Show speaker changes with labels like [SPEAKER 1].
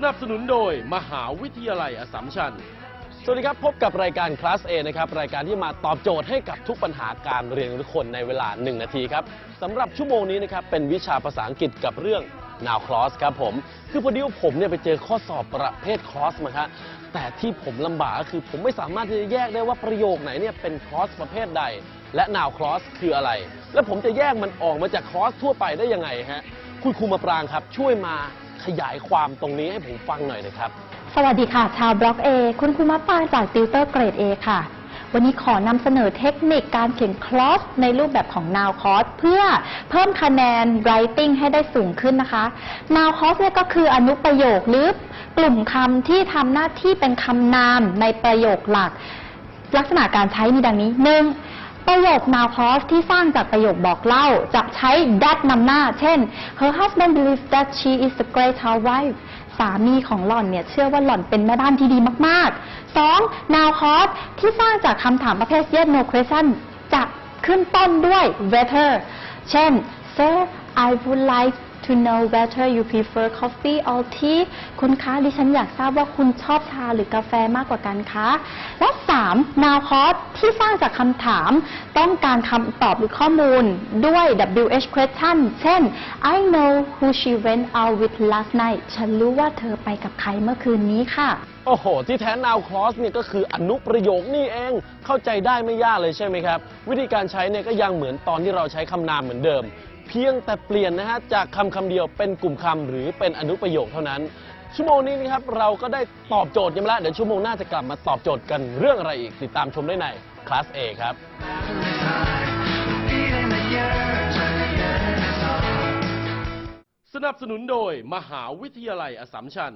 [SPEAKER 1] สนับสนุนโดยมหาวิทยาลัยอสสัมชัญ สวัสดีครับ พบกับรายการคลาส A นะครับ รายการที่มาตอบโจทย์ให้กับทุกปัญหาการเรียนของทุกคนในเวลา 1 นาทีครับสำหรับชั่วโมงนี้นะครับ เป็นวิชาภาษาอังกฤษกับเรื่อง now cross ครับผม คือพอดีว่าผมเนี่ยไปเจอข้อสอบประเภท cross มาครับแต่ที่ผมลำบากก็คือผมไม่สามารถที่จะแยกได้ว่าประโยคไหนเนี่ยเป็น cross ประเภทใด และ now cross คืออะไร และผมจะแยกมันออกมาจาก cross ทั่วไปได้ยังไงฮะคุณครูมาปรางครับช่วยมา ขยายความตรงนี้ให้ผมฟังหน่อยนะครับ
[SPEAKER 2] สวัสดีค่ะ ชาวบล็อก A คุณครูมะปางจากติวเตอร์เกรด A ค่ะ วันนี้ขอนำเสนอเทคนิคการเขียนคลอสในรูปแบบของ now clause เพื่อเพิ่มคะแนน writing ให้ได้สูงขึ้นนะคะ now clause เนี่ยก็คืออนุประโยคหรือกลุ่มคำที่ทำหน้าที่เป็นคำนามในประโยคหลัก ลักษณะการใช้มีดังนี้หนึ่ง ประโยค now cause ที่สร้างจากประโยคบอกเล่า จะใช้ that นำหน้า เช่น her husband believes that she is a great housewife สามีของหล่อนเนี่ยเชื่อว่าหล่อนเป็นแม่บ้านที่ดีมากๆ 2. now cause ที่สร้างจากคำถามประเภท yes no question จะขึ้นต้นด้วย whether เช่น sir I would like to know whether you prefer coffee or tea คุณคะดิฉันอยากทราบว่าคุณชอบชาหรือกาแฟมากกว่ากันคะ และ 3. now clause ที่สร้างจากคำถาม ต้องการคำตอบหรือข้อมูลด้วย WH question เช่น I know who she went out with last night ฉันรู้ว่าเธอไปกับใครเมื่อคืนนี้ค่ะ
[SPEAKER 1] โอ้โห ที่แท้ now clause เนี่ยก็คืออนุประโยคนี่เอง เข้าใจได้ไม่ยากเลยใช่ไหมครับ วิธีการใช้เนี่ยก็ยังเหมือนตอนที่เราใช้คำนามเหมือนเดิม เพียงแต่เปลี่ยนนะฮะจากคำคำเดียวเป็นกลุ่มคำหรือเป็นอนุประโยคเท่านั้น ชั่วโมงนี้นะครับเราก็ได้ตอบโจทย์กันมาแล้วเดี๋ยวชั่วโมงหน้าจะกลับมาตอบโจทย์กันเรื่องอะไรอีกติดตามชมได้ในคลาส A ครับ สนับสนุนโดยมหาวิทยาลัยอสสัมชัญ